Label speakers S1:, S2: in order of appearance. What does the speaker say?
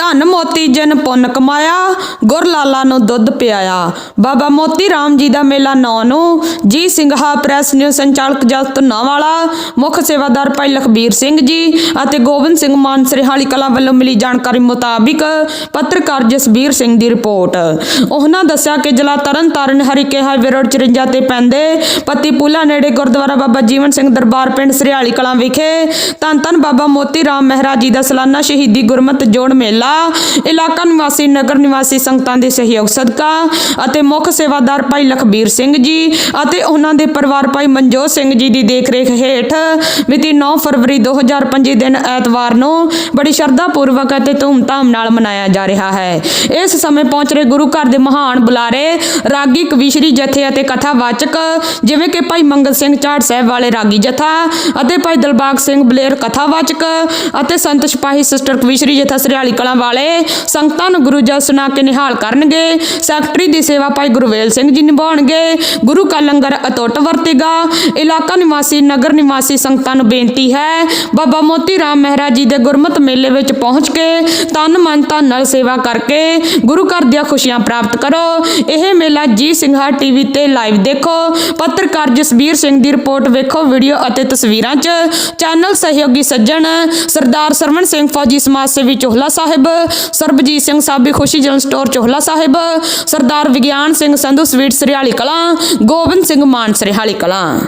S1: ਧਨ ਮੋਤੀ ਜਨ ਪੁੰਨ ਕਮਾਇਆ, ਗੁਰ ਲਾਲਾ ਨੂੰ ਦੁੱਧ ਪਿਆਇਆ। ਬਾਬਾ ਮੋਤੀ ਰਾਮ ਜੀ ਦਾ ਮੇਲਾ 9 ਨੂੰ, ਜੀ ਸਿੰਘਾ ਪ੍ਰੈਸ ਨਿਊ ਸੰਚਾਲਕ ਜਸਤ ਵਾਲਾ, ਮੁੱਖ ਸੇਵਾਦਾਰ ਭਾਈ ਲਖਬੀਰ ਸਿੰਘ ਜੀ ਅਤੇ ਗੋਬਿੰਦ ਸਿੰਘ ਮਾਨ ਸਰਹਾਲੀ ਕਲਾ ਵੱਲੋਂ ਮਿਲੀ ਜਾਣਕਾਰੀ ਮੁਤਾਬਿਕ ਪੱਤਰਕਾਰ ਜਸਬੀਰ ਸਿੰਘ ਦੀ ਰਿਪੋਰਟ। ਉਹਨਾਂ ਦੱਸਿਆ ਕਿ ਜ਼ਿਲ੍ਹਾ ਤਰਨਤਾਰਨ ਹਰੀਕੇ ਹਾਈਵੇ ਰੋਡ 54 ਤੇ ਪੈਂਦੇ ਪੱਤੀ ਪੂਲਾ ਨੇੜੇ ਗੁਰਦੁਆਰਾ ਬਾਬਾ ਜੀਵਨ ਸਿੰਘ ਦਰਬਾਰ ਪਿੰਡ ਸਰਿਆਲੀ ਕਲਾਂ ਵਿਖੇ ਧੰਨ ਧੰਨ ਬਾਬਾ ਮੋਤੀ ਰਾਮ ਮਹਿਰਾ ਜੀ ਦਾ ਸਾਲਾਨਾ ਸ਼ਹੀਦੀ ਗੁਰਮਤ ਜੋੜ ਮੇਲਾ ਇਲਾਕਾ ਨਿਵਾਸੀ, ਨਗਰ ਨਿਵਾਸੀ ਸੰਗਤਾਂ ਦੇ ਸਹਿਯੋਗ ਸਦਕਾ ਅਤੇ ਮੁੱਖ ਸੇਵਾਦਾਰ ਭਾਈ ਲਖਬੀਰ ਸਿੰਘ ਜੀ ਅਤੇ ਉਹਨਾਂ ਦੇ ਪਰਿਵਾਰ ਭਾਈ ਮਨਜੋਤ ਸਿੰਘ ਜੀ ਦੀ ਦੇਖਰੇਖ ਹੇਠ ਮਿਤੀ 9 ਫਰਵਰੀ 2025 ਦਿਨ ਐਤਵਾਰ ਨੂੰ ਬੜੀ ਸ਼ਰਧਾ ਪੂਰਵਕ ਅਤੇ ਧੂਮਧਾਮ ਨਾਲ ਮਨਾਇਆ ਜਾ ਰਿਹਾ ਹੈ। ਇਸ ਸਮੇਂ ਪਹੁੰਚ ਰਹੇ ਗੁਰੂ ਘਰ ਦੇ ਮਹਾਨ ਬੁਲਾਰੇ ਰਾਗੀ ਕਵੀਸ਼ਰੀ ਜਥੇ ਅਤੇ ਕਥਾਵਾਚਕ ਜਿਵੇਂ ਕਿ ਭਾਈ ਮੰਗਲ ਸਿੰਘ ਝਾੜ ਸਾਹਿਬ ਵਾਲੇ ਰਾਗੀ ਜਥਾ ਅਤੇ ਭਾਈ ਦਿਲਬਾਗ ਸਿੰਘ ਬਲੇਰ ਕਥਾਵਾਚਕ ਅਤੇ ਸੰਤ ਸਿਪਾਹੀ ਸਿਸਟਰ ਕਵੀਸ਼ਰੀ ਜਥਾ ਸਰਿਆਲੀ ਕਲਾਂ ਵਾਲੇ ਸੰਗਤਾਂ ਨੂੰ ਗੁਰੂ ਜਸ ਸੁਣਾ ਕੇ ਨਿਹਾਲ ਕਰਨਗੇ। ਸੈਕਟਰੀ ਦੀ ਸੇਵਾ ਭਾਈ ਗੁਰਵੇਲ ਸਿੰਘ ਜੀ ਨਿਭਾਉਣਗੇ। ਗੁਰੂ ਕਾ ਲੰਗਰ ਅਟੁੱਟ ਵਰਤੇਗਾ। ਇਲਾਕਾ ਨਿਵਾਸੀ, ਨਗਰ ਨਿਵਾਸੀ ਸੰਗਤਾਂ ਨੂੰ ਬੇਨਤੀ ਹੈ, ਬਾਬਾ ਮੋਤੀ ਰਾਮ ਮਹਿਰਾ ਜੀ ਦੇ ਗੁਰਮਤ ਮੇਲੇ ਵਿੱਚ ਪਹੁੰਚ ਕੇ ਤਨ ਮਨ ਧਨ ਨਾਲ ਸੇਵਾ ਕਰਕੇ ਗੁਰੂ ਘਰ ਦੀਆਂ ਖੁਸ਼ੀਆਂ ਪ੍ਰਾਪਤ ਕਰੋ। ਇਹ ਮੇਲਾ ਜੀ ਸਿੰਘਾ ਟੀਵੀ ਤੇ ਲਾਈਵ ਦੇਖੋ। ਪੱਤਰਕਾਰ ਜਸਬੀਰ ਸਿੰਘ ਦੀ ਰਿਪੋਰਟ ਵੇਖੋ। ਵੀਡੀਓ ਅਤੇ ਤਸਵੀਰਾਂ 'ਚ ਚੈਨਲ ਸਹਿਯੋਗੀ ਸੱਜਣ ਸਰਦਾਰ ਸਰਵਣ ਸਿੰਘ ਫੌਜੀ ਸਮਾਜ ਸੇਵੀ ਚੋਹਲਾ ਸਾਹਿਬ ਸਰਬਜੀਤ ਸਿੰਘ ਸਾਬੀ ਖੁਸ਼ੀ ਜਨ ਸਟੋਰ ਚੋਹਲਾ ਸਾਹਿਬ, ਸਰਦਾਰ ਵਿਗਿਆਨ ਸਿੰਘ ਸੰਧੂ ਸਵੀਟ ਸਰਿਆਲੀ ਕਲਾਂ, ਗੋਬਿੰਦ ਸਿੰਘ ਮਾਨ ਸਰਿਆਲੀ ਕਲਾਂ।